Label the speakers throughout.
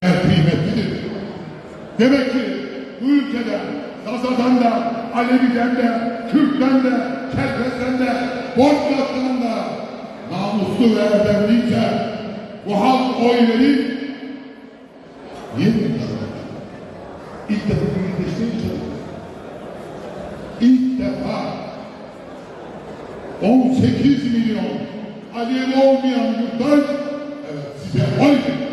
Speaker 1: kıymetlidir. Demek ki bu ülkede Zazadan da, Alevi'den de, Kürt'ten de, Çerkez'den de, Bozkır'dan da namuslu ve erdemliyse bu halk oy verir. Niye İlk defa bir desteği çalışıyor. İlk defa 18 milyon Alevi olmayan yurttaş evet, size oy verir.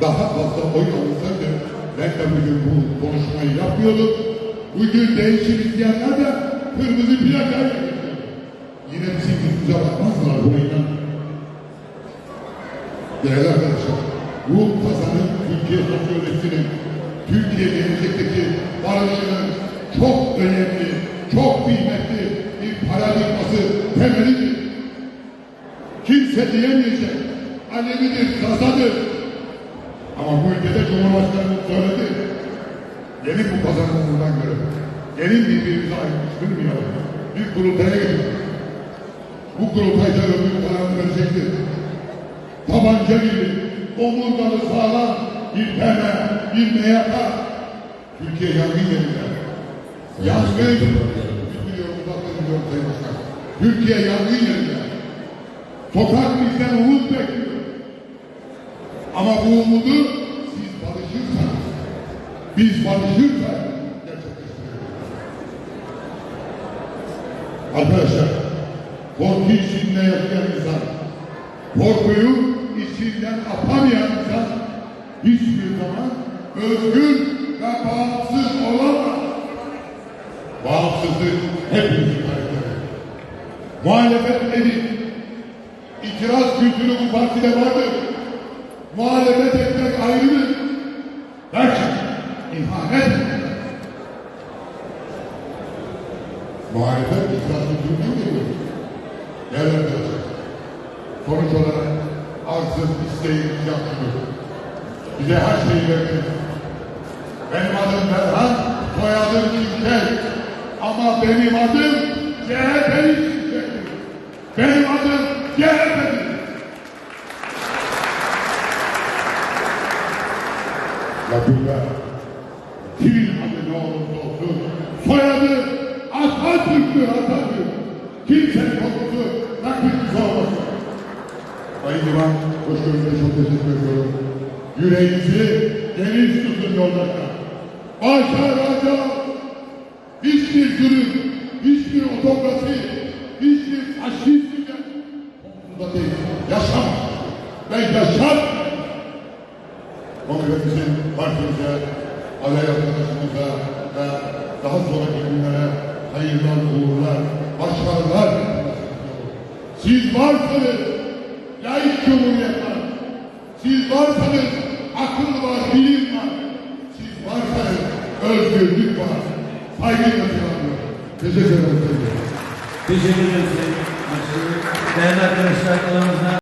Speaker 1: Daha fazla oy alınsaydı ben de bugün bu konuşmayı yapmıyordum. Bugün değişim isteyenler de kırmızı getiriyor. Yine bizim yüzümüze bakmazlar buna. Değerli arkadaşlar, bu kazanın Türkiye sosyolojisinin, Türkiye gelecekteki barışının çok önemli, çok kıymetli bir paradigması temelidir. Kimse diyemeyecek, Alevidir, Zazadır. Ama bu ülkede Cumhurbaşkanımız söyledi. Gelin bu buradan görelim. Gelin birbirimize ayrıştırmayalım. Bir kurultaya gidiyoruz. Bu kurultayda öbür kararını verecektir tabanca gibi omurgalı sağlam bir peme, bir meyaka. Türkiye yangın yerinde. Yangın, biliyorum uzakta biliyorum Sayın Başkan. Türkiye yangın yerinde. Sokak bizden umut bekliyor. Umudu siz barışırsanız, biz barışırsak gerçekleştiririz. Arkadaşlar, korku içinde yaşayan insan, korkuyu içinden atamayan insan hiçbir zaman özgür ve bağımsız olamaz. Bağımsızlık hepimizin karakteri. Muhalefet edin. İtiraz kültürü bu partide vardır. Muhalefet etmek ayrıdır. Lakin ihanet. Muhalefet kültüründen geliyor. Değerli arkadaşlar. Sonuç olarak arzım, isteğim yaptım. Bize her şeyi verdiniz. Benim adım Berhan, soyadım Şimşek. Ama benim adım Şimşek'tir. Benim adım CHP'dir. Rabbimler, kimin adı ne olursa olsun, soyadı Atatürk'tür Atatürk. Kimsenin kokusu nakit olmasın. Sayın Divan, hoş gördüğünüz çok teşekkür ediyorum. Yüreğinizi geniş tutun yoldaşlar. Başaracağız. Hiçbir zulüm, Kongresimizin partimize, aday arkadaşımıza ve daha sonraki günlere hayırlar, uğurlar, başarılar. Siz varsanız layık cumhuriyet var. Siz varsanız akıl var, bilim var. Siz varsanız özgürlük var. Saygıyla selamlıyorum. Teşekkür ederim.
Speaker 2: Teşekkür Başkanım. Değerli arkadaşlar aramızda